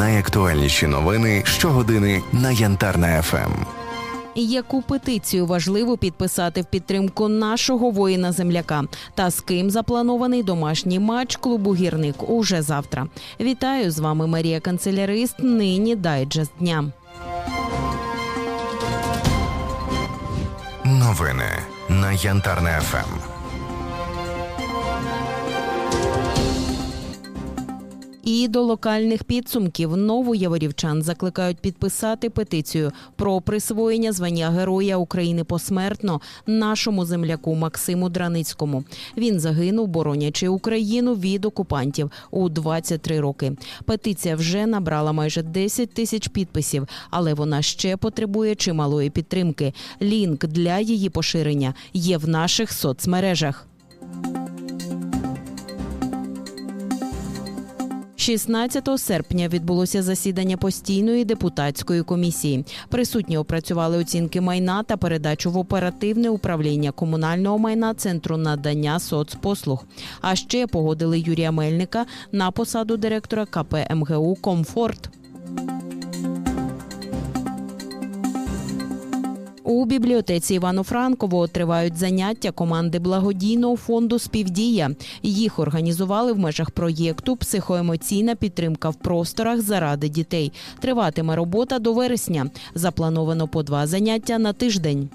Найактуальніші новини щогодини на Янтарна ФМ. Яку петицію важливо підписати в підтримку нашого воїна земляка? Та з ким запланований домашній матч клубу гірник уже завтра. Вітаю з вами Марія Канцелярист. Нині дайджест дня. Новини на Янтарна ФМ. І до локальних підсумків новояворівчан закликають підписати петицію про присвоєння звання Героя України посмертно нашому земляку Максиму Драницькому. Він загинув, боронячи Україну від окупантів у 23 роки. Петиція вже набрала майже 10 тисяч підписів, але вона ще потребує чималої підтримки. Лінк для її поширення є в наших соцмережах. 16 серпня відбулося засідання постійної депутатської комісії. Присутні опрацювали оцінки майна та передачу в оперативне управління комунального майна центру надання соцпослуг. А ще погодили Юрія Мельника на посаду директора КП МГУ Комфорт. У бібліотеці Івано-Франково тривають заняття команди благодійного фонду Співдія. Їх організували в межах проєкту Психоемоційна підтримка в просторах заради дітей. Триватиме робота до вересня. Заплановано по два заняття на тиждень.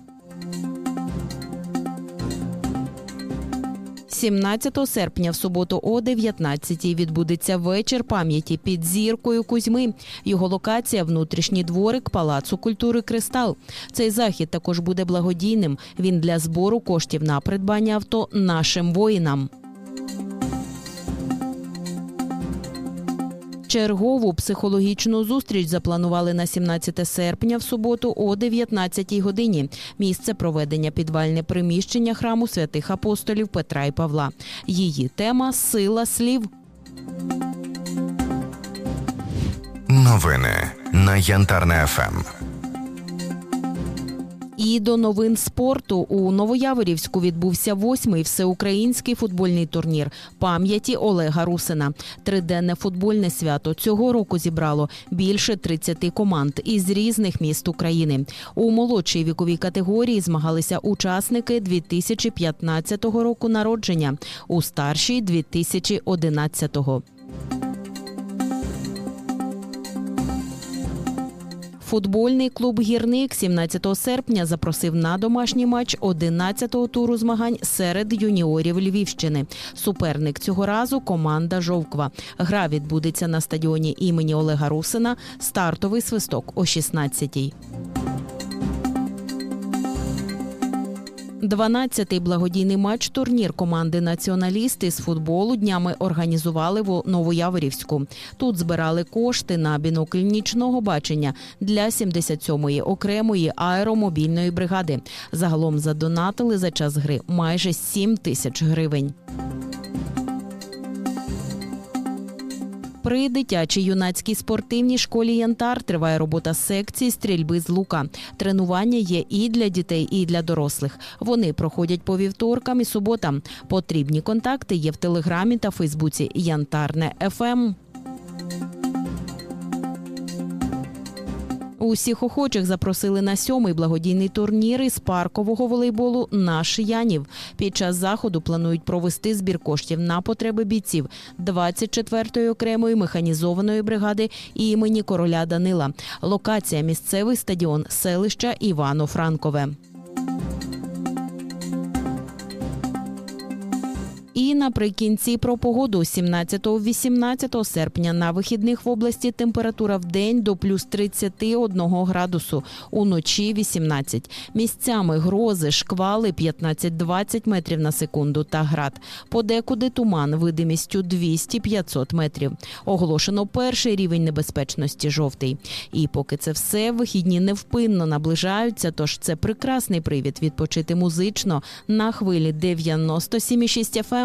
17 серпня в суботу о 19-й відбудеться вечір пам'яті під зіркою Кузьми. Його локація внутрішній дворик Палацу культури Кристал. Цей захід також буде благодійним. Він для збору коштів на придбання авто нашим воїнам. Чергову психологічну зустріч запланували на 17 серпня в суботу о 19 годині. Місце проведення підвальне приміщення храму святих апостолів Петра і Павла. Її тема сила слів. Новини на Янтарне ФМ. І до новин спорту у Новояворівську відбувся восьмий всеукраїнський футбольний турнір пам'яті Олега Русина. Триденне футбольне свято цього року зібрало більше 30 команд із різних міст України. У молодшій віковій категорії змагалися учасники 2015 року народження, у старшій 2011-го. Футбольний клуб Гірник 17 серпня запросив на домашній матч 11-го туру змагань серед юніорів Львівщини. Суперник цього разу команда Жовква. Гра відбудеться на стадіоні імені Олега Русина. Стартовий свисток о 16-й. 12-й благодійний матч турнір команди Націоналісти з футболу днями організували в Новояворівську. Тут збирали кошти на бінокль нічного бачення для 77-ї окремої аеромобільної бригади. Загалом задонатили за час гри майже 7 тисяч гривень. При дитячій юнацькій спортивній школі Янтар триває робота секції стрільби з лука. Тренування є і для дітей, і для дорослих. Вони проходять по вівторкам і суботам. Потрібні контакти є в телеграмі та Фейсбуці Янтарне Ем». ФМ. Усіх охочих запросили на сьомий благодійний турнір із паркового волейболу Наш Янів. Під час заходу планують провести збір коштів на потреби бійців 24-ї окремої механізованої бригади імені короля Данила. Локація місцевий стадіон селища Івано-Франкове. І наприкінці про погоду 17-18 серпня на вихідних в області температура в день до плюс 31 градусу, уночі 18. Місцями грози, шквали 15-20 метрів на секунду та град. Подекуди туман видимістю 200-500 метрів. Оголошено перший рівень небезпечності жовтий. І поки це все, вихідні невпинно наближаються, тож це прекрасний привід відпочити музично на хвилі 97,6 FM.